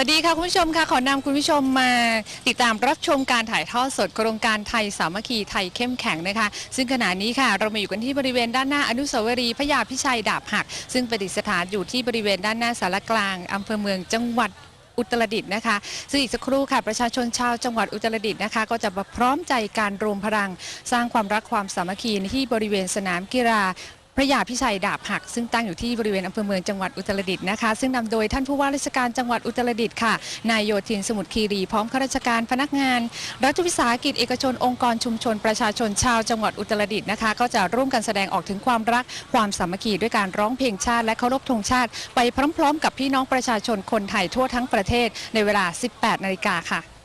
วัสดีค่ะคุณผู้ชมค่ะขอนำคุณผู้ชมมาติดตามรับชมการถ่ายทอดสดโครงการไทยสามัคคีไทยเข้มแข็งนะคะ ซึ่งขณะนี้ค่ะเรามาอยู่กันที่บริเวณด้านหน้าอนุสาวรีย์พระยาพิชัยดาบหัก ซึ่งประดิษฐานอยู่ที่บริเวณด้านหน้าสารกลางอำเภอเมืองจังหวัดอุตรดิตถ์นะคะ ซึ่งอีกสักครู่ค่ะประชาชนชาวจังหวัดอุตรดิตถ์นะคะ ก็จะมาพร้อมใจการรวมพลัง สร้างความรักความสามัคคีที่บริเวณสนามกีฬา พระยาพิชัยดาบหัก ซึ่งตั้งอยู่ที่บริเวณอำเภอเมืองจังหวัดอุตรดิตถ์นะคะ ซึ่งนำโดยท่านผู้ว่าราชการจังหวัดอุตรดิตถ์ค่ะ นายโยธินสมุทรคีรีพร้อมข้าราชการพนักงาน รัฐวิสาหกิจเอกชนองค์กรชุมชนประชาชนชาวจังหวัดอุตรดิตถ์นะคะ ก็จะร่วมกันแสดงออกถึงความรักความสามัคคีด้วยการร้องเพลงชาติและเคารพธงชาติ ไปพร้อม ๆ กับพี่น้องประชาชนคนไทยทั่วทั้งประเทศในเวลา 18 นาฬิกาค่ะ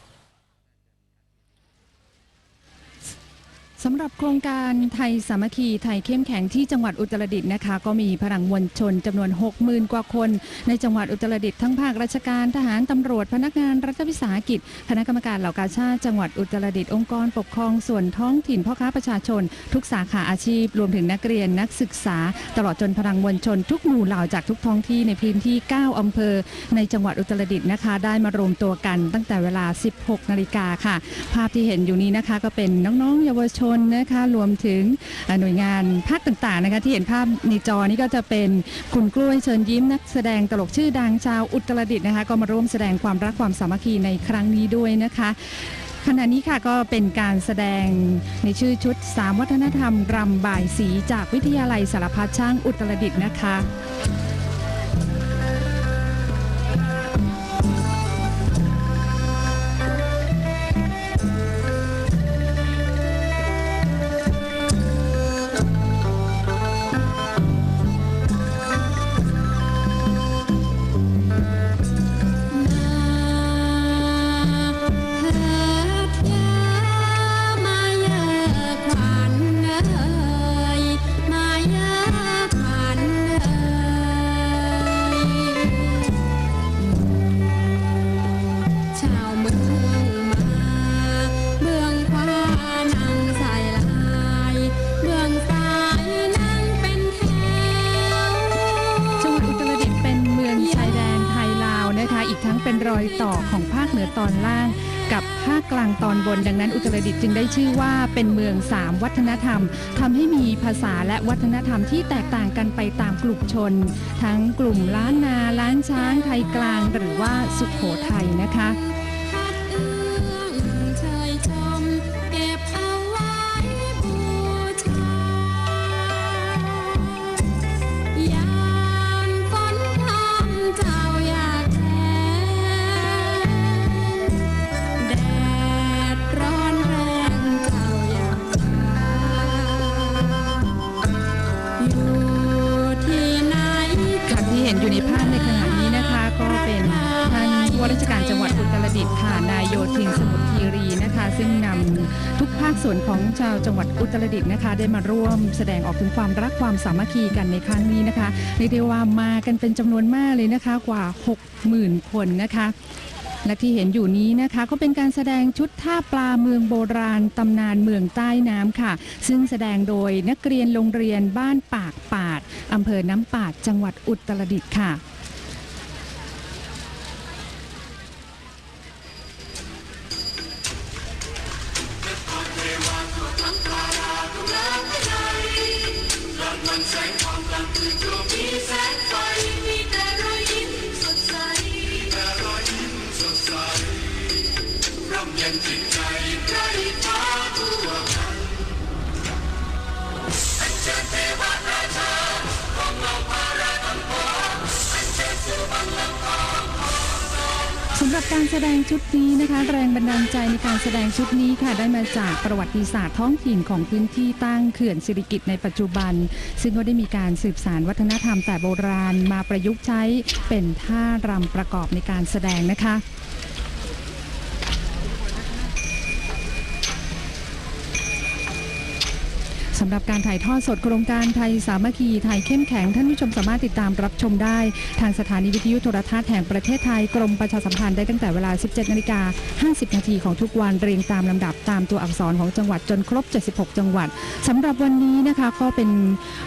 สำหรับโครงการไทยสามัคคีไทยเข้มแข็งที่จังหวัดอุตรดิตถ์นะคะ ก็มีพลังมวลชนจำนวน 60,000 กว่าคน ในจังหวัดอุตรดิตถ์ทั้งภาคราชการทหารตำรวจพนักงานรัฐวิสาหกิจ คณะกรรมการเหล่ากาชาติจังหวัดอุตรดิตถ์องค์กรปกครองส่วนท้องถิ่นพ่อค้าประชาชน ทุกสาขาอาชีพ รวมถึงนักเรียนนักศึกษา ตลอดจนพลังมวลชน ทุกหมู่เหล่าจากทุกท้องที่ในพื้นที่ 9 อำเภอ ในจังหวัดอุตรดิตถ์นะคะ ได้มารวมตัวกันตั้งแต่เวลา 16 นาฬิกาค่ะ ภาพที่เห็นอยู่นี้นะคะ ก็เป็นน้องๆ เยาวชนนะคะรวมถึงหน่วยงานภาคต่างๆนะคะที่เห็นภาพในจอนี้ก็จะเป็นคุณกล้วยเชิญยิ้มนักแสดงตลกชื่อดังชาวอุตรดิตถ์นะคะก็มาร่วมแสดงความรักความสามัคคีในครั้งนี้ด้วยนะคะขณะนี้ค่ะก็เป็นการแสดงในชื่อชุด 3 วัฒนธรรมรำบ่ายสีจากวิทยาลัยสารพัดช่างอุตรดิตถ์นะคะ รอยต่อของภาคเหนือตอนล่าง กับภาคกลางตอนบน ดังนั้นอุตรดิตถ์จึงได้ชื่อว่าเป็นเมืองสามวัฒนธรรมทำให้มีภาษาและวัฒนธรรมที่แตกต่างกันไปตามกลุ่มชน ทั้งกลุ่มล้านนาล้านช้างไทยกลาง หรือว่าสุขโขทัยนะคะ ซึ่งนำทุกภาคส่วนของชาวจังหวัดอุตรดิตถ์นะคะ ได้มาร่วมแสดงออกถึงความรักความสามัคคีกันในครั้งนี้นะคะเรียกได้ว่ามากันเป็นจำนวนมากเลยนะคะกว่า 60,000 คนนะคะและที่เห็นอยู่นี้นะคะก็เป็นการแสดงชุดท่าปลาเมืองโบราณตำนานเมืองใต้น้ำค่ะ ซึ่งแสดงโดยนักเรียนโรงเรียนบ้านปากปาดอำเภอน้ำปาดจังหวัดอุตรดิตถ์ค่ะ 在灿烂的中。 รับการแสดงชุดนี้นะคะ แรงบันดาลใจในการแสดงชุดนี้ค่ะ ได้มาจากประวัติศาสตร์ท้องถิ่นของพื้นที่ตั้งเขื่อนสิริกิตในปัจจุบัน ซึ่งก็ได้มีการสืบสานวัฒนธรรมแต่โบราณมาประยุกต์ใช้เป็นท่ารำประกอบในการแสดงนะคะ สำหรับการถ่ายทอดสดโครงการไทยสามัคคีไทยเข้มแข็ง ท่านผู้ชมสามารถติดตามรับชมได้ ทางสถานีวิทยุโทรทัศน์แห่งประเทศไทยกรมประชาสัมพันธ์ได้ตั้งแต่เวลา 17นาฬิกา50 นาทีของทุกวันเรียงตามลำดับตามตัวอักษรของจังหวัดจนครบ 76 จังหวัดสำหรับวันนี้นะคะก็เป็น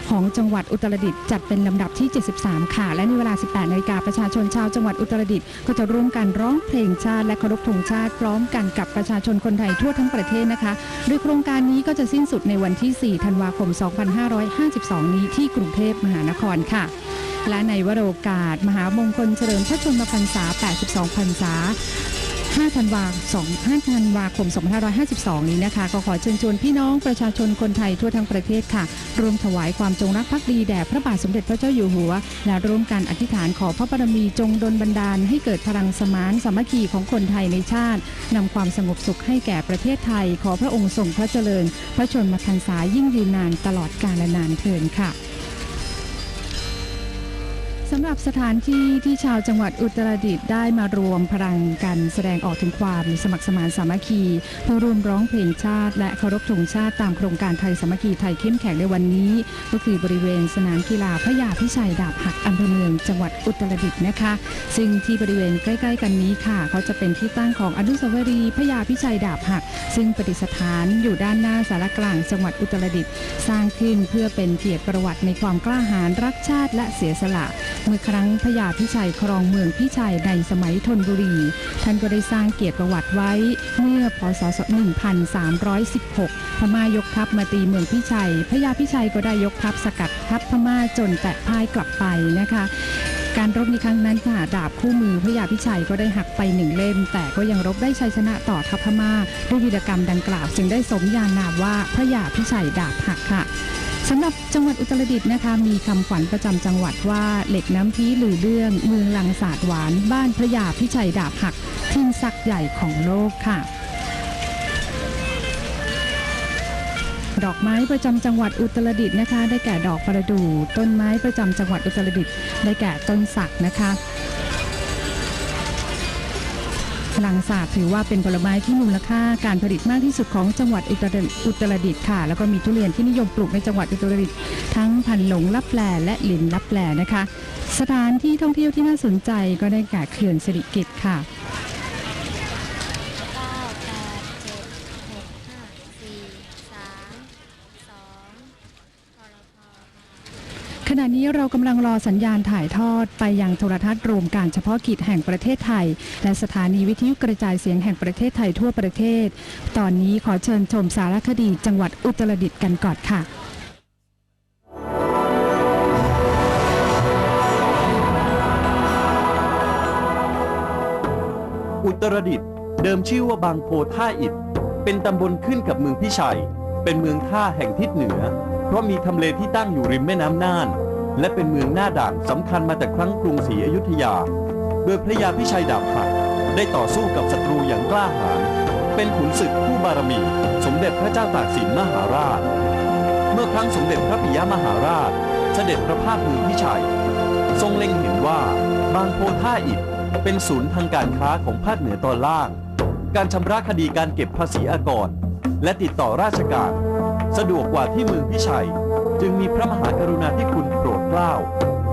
ของจังหวัดอุตรดิตถ์จัดเป็นลำดับที่ 73 ค่ะ และในเวลา 18นาฬิกาประชาชนชาวจังหวัดอุตรดิตถ์ก็จะร่วมกันร้องเพลงชาติและเคารพธงชาติพร้อมกันกับประชาชนคนไทยทั่วทั้งประเทศนะคะโดยโครงการนี้ก็จะสิ้นสุดในวันที่ 4ธันวาคม 2552 นี้ที่กรุงเทพมหานครค่ะ และในวโรกาส มหามงคลเฉลิมพระชนมพรรษา 82 พรรษา 5ธันวา2 5ธันวาคม 2552 นี้นะคะ ก็ขอเชิญชวนพี่น้องประชาชนคนไทยทั่วทั้งประเทศค่ะ ร่วมถวายความจงรักภักดีแด่พระบาทสมเด็จพระเจ้าอยู่หัว และร่วมกันอธิษฐานขอพระบารมีจงดลบันดาล ให้เกิดพลังสมานสามัคคีของคนไทยในชาตินำความสงบสุขให้แก่ประเทศไทย ขอพระองค์ทรงพระเจริญ พระชนมพรรษายิ่งยืนนานตลอดกาลนานเทินค่ะ สำหรับสถานที่ที่ชาวจังหวัดอุตรดิตถ์ได้มารวมพลังกันแสดงออกถึงความสมัครสมานสามัคคีเพื่อร่วมร้องเพลงชาติ และเคารพธงชาติตามโครงการไทยสามัคคีไทยเข้มแข็งในวันนี้ ก็คือบริเวณสนามกีฬาพระยาพิชัยดาบหักอำเภอเมืองจังหวัดอุตรดิตถ์นะคะ ซึ่งที่บริเวณใกล้ ๆ กันนี้ค่ะ เขาจะเป็นที่ตั้งของอนุสาวรีย์พระยาพิชัยดาบหัก ซึ่งประดิษฐานอยู่ด้านหน้าสารกลางจังหวัดอุตรดิตถ์สร้างขึ้นเพื่อเป็นเกียรติประวัติในความกล้าหาญรักชาติและเสียสละเมื่อครั้งพระยาพิชัยครองเมืองพิชัยในสมัยธนบุรี ท่านก็ได้สร้างเกียรติประวัติไว้เมื่อพศ 1316 พม่ายกทัพมาตีเมืองพิชัยพระยาพิชัยก็ได้ยกทัพสกัดทัพพม่าจนแตะพ่ายกลับไปนะคะการรบในครั้งนั้นค่ะดาบคู่มือพระยาพิชัยก็ได้หักไปหนึ่งเล่ม แต่ก็ยังรบได้ชัยชนะต่อทัพพม่าด้วยวีรกรรมดังกล่าวจึงได้สมญานามว่าพระยาพิชัยดาบหักค่ะ สำหรับจังหวัดอุตรดิตถ์นะคะ มีคำขวัญประจำจังหวัดว่าเหล็กน้ำพีหรือเรื่องเมืองลังศาสตร์หวาน บ้านพระยาพิชัยดาบหักทินศักใหญ่ของโลกค่ะ ดอกไม้ประจำจังหวัดอุตรดิตถ์นะคะ ได้แก่ดอกประดู่ต้นไม้ประจำจังหวัดอุตรดิตถ์ได้แก่ต้นสักนะคะ ลังสตร์ถือว่าเป็นผลไม้ที่มูลค่าการผลิตมากที่สุดของจังหวัดอุตรดิตถ์ค่ะ แล้วก็มีทุเรียนที่นิยมปลูกในจังหวัดอุตรดิตถ์ทั้งพันหลงลับแลและหลินลับแลนะคะ สถานที่ท่องเที่ยวที่น่าสนใจก็ได้แก่เขื่อนสิริกิติ์ค่ะ เก้าแปดเจ็ดหกห้าสี่สามสองพรพค่ะ ข ณะนี้เรากำลังรอสัญญาณถ่ายทอดไปยังโทรทัศน์รวมการเฉพาะกิจแห่งประเทศไทย และสถานีวิทยุกระจายเสียงแห่งประเทศไทยทั่วประเทศ ตอนนี้ขอเชิญชมสารคดีจังหวัดอุตรดิตถ์กันก่อนค่ะอุตรดิตถ์เดิมชื่อว่าบางโพท่าอิฐเป็นตำบลขึ้นกับเมืองพิชัย เป็นเมืองท่าแห่งทิศเหนือ เพราะมีทำเลที่ตั้งอยู่ริมแม่น้ำน่าน และเป็นเมืองหน้าด่านสำคัญมาแต่ครั้งกรุงศรีอยุธยา โดยพระยาพิชัยดาบหักได้ต่อสู้กับศัตรูอย่างกล้าหาญเป็นขุนศึกผู้บารมี สมเด็จพระเจ้าตากสินมหาราช เมื่อครั้งสมเด็จพระปิยมหาราช เสด็จประพาสเมืองพิชัย ทรงเล็งเห็นว่าบางโพท่าอิฐเป็นศูนย์ทางการค้าของภาคเหนือตอนล่าง การชำระคดีการเก็บภาษีอากร และติดต่อราชการ สะดวกกว่าที่เมืองพิชัย จึงมีพระมหากรุณาธิคุณ เกล้า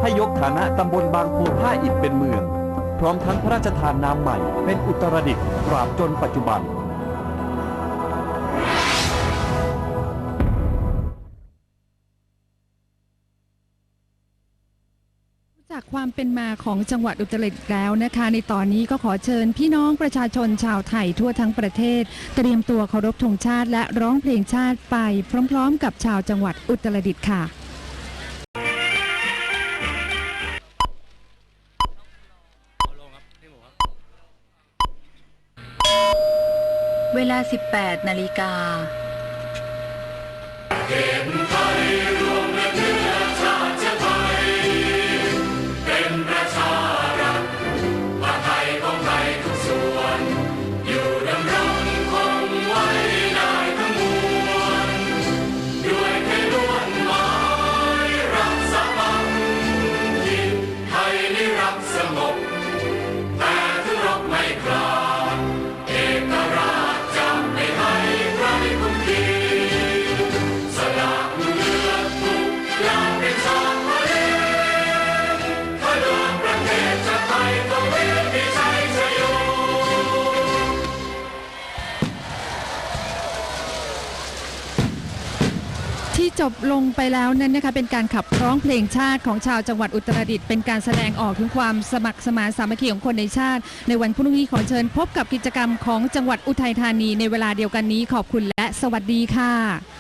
ให้ยกฐานะตำบลบางโพท่าอิฐเป็นเมือง พร้อมทั้งพระราชทานนามใหม่เป็นอุตรดิตถ์ตราบจนปัจจุบัน จากความเป็นมาของจังหวัดอุตรดิตถ์แล้วนะคะ ในตอนนี้ก็ขอเชิญพี่น้องประชาชนชาวไทยทั่วทั้งประเทศ เตรียมตัวเคารพธงชาติและร้องเพลงชาติไปพร้อมๆ กับชาวจังหวัดอุตรดิตถ์ค่ะ เวลา 18 นาฬิกา จบลงไปแล้วนั้นนะคะเป็นการขับร้องเพลงชาติของชาวจังหวัดอุตรดิตถ์เป็นการแสดงออกถึงความสมัครสมานสามัคคีของคนในชาติ ในวันพรุ่งนี้ขอเชิญพบกับกิจกรรมของจังหวัดอุทัยธานีในเวลาเดียวกันนี้ขอบคุณและสวัสดีค่ะ